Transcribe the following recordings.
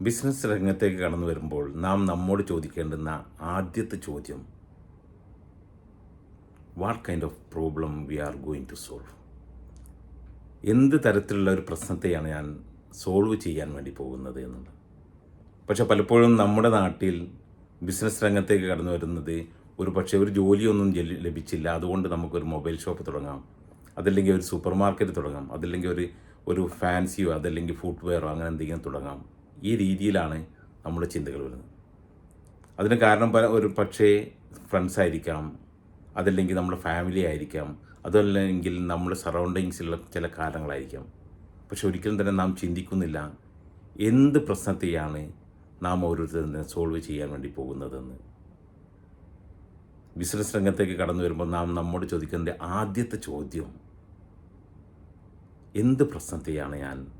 Business രംഗത്തേക്ക് കടന്നു വരുമ്പോൾ നാം നമ്മോട് ചോദിക്കേണ്ടുന്ന ആദ്യത്തെ ചോദ്യം what kind of problem we are going to solve എന്ത് തരത്തിലുള്ള ഒരു പ്രശ്നത്തെയാണ് ഞാൻ സോൾവ് ചെയ്യാൻ വേണ്ടി പോകുന്നത് എന്നുള്ളത്. പക്ഷെ പലപ്പോഴും നമ്മുടെ നാട്ടിൽ ബിസിനസ് രംഗത്തേക്ക് കടന്നു വരുന്നത് ഒരു പക്ഷേ ഒരു ജോലിയൊന്നും ജലി- ലഭിച്ചില്ല. അതുകൊണ്ട് നമുക്കൊരു മൊബൈൽ ഷോപ്പ് തുടങ്ങാം അതല്ലെങ്കിൽ ഒരു സൂപ്പർ മാർക്കറ്റ് തുടങ്ങാം അതല്ലെങ്കിൽ ഒരു ഒരു ഫാൻസിയോ അതല്ലെങ്കിൽ ഫുട്വെയറോ അങ്ങനെ എന്തെങ്കിലും തുടങ്ങാം. ഈ രീതിയിലാണ് നമ്മുടെ ചിന്തകൾ വരുന്നത്. അതിന് കാരണം പല ഒരു പക്ഷേ ഫ്രണ്ട്സ് ആയിരിക്കാം അതല്ലെങ്കിൽ നമ്മുടെ ഫാമിലി ആയിരിക്കാം അതല്ലെങ്കിൽ നമ്മുടെ സറൗണ്ടിങ്സിലുള്ള ചില കാരണങ്ങളായിരിക്കാം. പക്ഷെ ഒരിക്കലും തന്നെ നാം ചിന്തിക്കുന്നില്ല എന്ത് പ്രശ്നത്തെയാണ് നാം ഓരോരുത്തരും സോൾവ് ചെയ്യാൻ വേണ്ടി പോകുന്നതെന്ന്. ബിസിനസ് രംഗത്തേക്ക് കടന്നു വരുമ്പോൾ നാം നമ്മോട് ചോദിക്കുന്നതിന്റെ ആദ്യത്തെ ചോദ്യം എന്ത് പ്രശ്നത്തെയാണ് ഞാൻ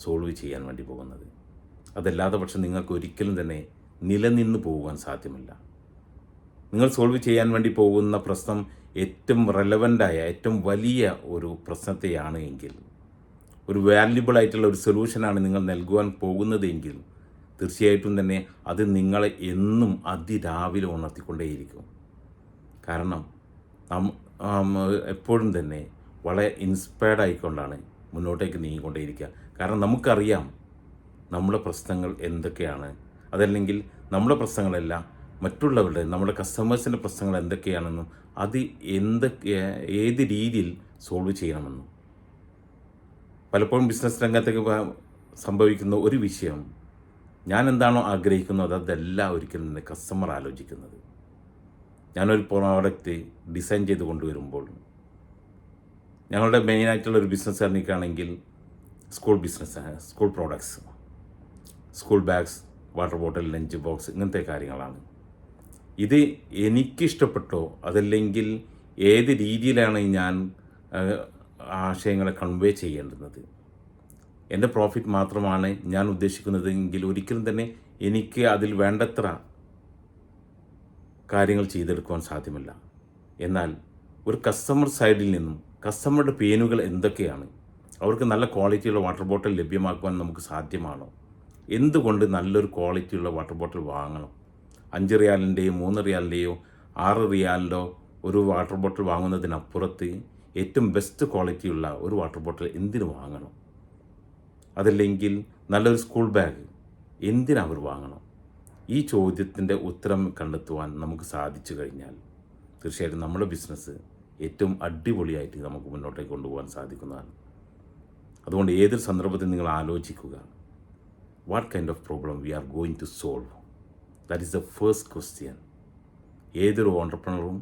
സോൾവ് ചെയ്യാൻ വേണ്ടി പോകുന്നത്? അതല്ലാതെ പക്ഷെ നിങ്ങൾക്ക് ഒരിക്കലും തന്നെ നിലനിന്ന് പോകുവാൻ സാധ്യമല്ല. നിങ്ങൾ സോൾവ് ചെയ്യാൻ വേണ്ടി പോകുന്ന പ്രശ്നം ഏറ്റവും റെലവന്റായ ഏറ്റവും വലിയ ഒരു പ്രശ്നത്തെയാണ് എങ്കിൽ ഒരു വാല്യുബിൾ ആയിട്ടുള്ള ഒരു സൊല്യൂഷനാണ് നിങ്ങൾ നൽകുവാൻ പോകുന്നതെങ്കിൽ തീർച്ചയായിട്ടും തന്നെ അത് നിങ്ങളെ എന്നും അതിരാവിലെ ഉണർത്തിക്കൊണ്ടേയിരിക്കും. കാരണം എപ്പോഴും തന്നെ വളരെ ഇൻസ്പയർഡ് ആയിക്കൊണ്ടാണ് മുന്നോട്ടേക്ക് നീങ്ങിക്കൊണ്ടേയിരിക്കുക. കാരണം നമുക്കറിയാം നമ്മുടെ പ്രശ്നങ്ങൾ എന്തൊക്കെയാണ്? അതല്ലെങ്കിൽ നമ്മുടെ പ്രശ്നങ്ങളല്ല മറ്റുള്ളവരുടെ നമ്മുടെ കസ്റ്റമേഴ്സിന്റെ പ്രശ്നങ്ങൾ എന്തൊക്കെയാണെന്നും അത് എന്തൊക്കെ ഏത് രീതിയിൽ സോൾവ് ചെയ്യണമെന്നും. പലപ്പോഴും ബിസിനസ് രംഗത്തേക്ക് സംഭവിക്കുന്ന ഒരു വിഷയം ഞാൻ എന്താണോ ആഗ്രഹിക്കുന്നത് അതല്ല ഒരിക്കലും കസ്റ്റമർ ആലോചിക്കുന്നത്. ഞാനൊരു പ്രോഡക്റ്റ് ഡിസൈൻ ചെയ്ത് കൊണ്ടുവരുമ്പോൾ ഞങ്ങളുടെ മെയിനായിട്ടുള്ള ഒരു ബിസിനസ് ആണെങ്കിൽ school business school products. School bags water bottle lunch box ഇങ്ങനത്തെ കാര്യങ്ങളാണ്. ഇത് എനിക്കിഷ്ടപ്പെട്ടോ? അതല്ലെങ്കിൽ ഏത് രീതിയിലാണ് ഞാൻ ആശയങ്ങളെ കൺവേ ചെയ്യേണ്ടുന്നത് എന്റെ പ്രോഫിറ്റ് മാത്രമാണ് ഞാൻ ഉദ്ദേശിക്കുന്നതെങ്കിൽ ഒരിക്കലും തന്നെ എനിക്ക് അതിൽ വേണ്ടത്ര കാര്യങ്ങൾ ചെയ്തെടുക്കുവാൻ സാധ്യമല്ല. എന്നാൽ ഒരു കസ്റ്റമർ സൈഡിൽ നിന്നും കസ്റ്റമറുടെ പേനുകൾ എന്തൊക്കെയാണ്? അവർക്ക് നല്ല ക്വാളിറ്റിയുള്ള വാട്ടർ ബോട്ടിൽ ലഭ്യമാക്കുവാൻ നമുക്ക് സാധ്യമാണോ? എന്തുകൊണ്ട് നല്ലൊരു ക്വാളിറ്റിയുള്ള വാട്ടർ ബോട്ടിൽ വാങ്ങണം? അഞ്ച് റിയാലിന്റെയോ മൂന്ന് റിയാലിന്റെയോ ആറ് റിയാലിന്റെയോ ഒരു വാട്ടർ ബോട്ടിൽ വാങ്ങുന്നതിനപ്പുറത്ത് ഏറ്റവും ബെസ്റ്റ് ക്വാളിറ്റിയുള്ള ഒരു വാട്ടർ ബോട്ടിൽ എന്തിനു വാങ്ങണം? അതല്ലെങ്കിൽ നല്ലൊരു സ്കൂൾ ബാഗ് എന്തിനവർ വാങ്ങണം? ഈ ചോദ്യത്തിന്റെ ഉത്തരം കണ്ടെത്തുവാൻ നമുക്ക് സാധിച്ചു കഴിഞ്ഞാൽ തീർച്ചയായിട്ടും നമ്മുടെ ബിസിനസ് ഏറ്റവും അടിപൊളിയായിട്ട് നമുക്ക് മുന്നോട്ടേക്ക് കൊണ്ടുപോകാൻ സാധിക്കുന്നതാണ്. അതുകൊണ്ട് ഏതൊരു സന്ദർഭത്തിൽ നിങ്ങൾ ആലോചിക്കുക. What kind of problem we are going to solve? That is the first question. ഏതൊരു ഓണ്ടർപ്രണറും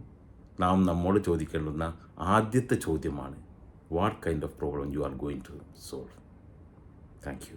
നാം നമ്മോട് ചോദിക്കേണ്ടുന്ന ആദ്യത്തെ ചോദ്യമാണ് what kind of problem you are going to solve thank you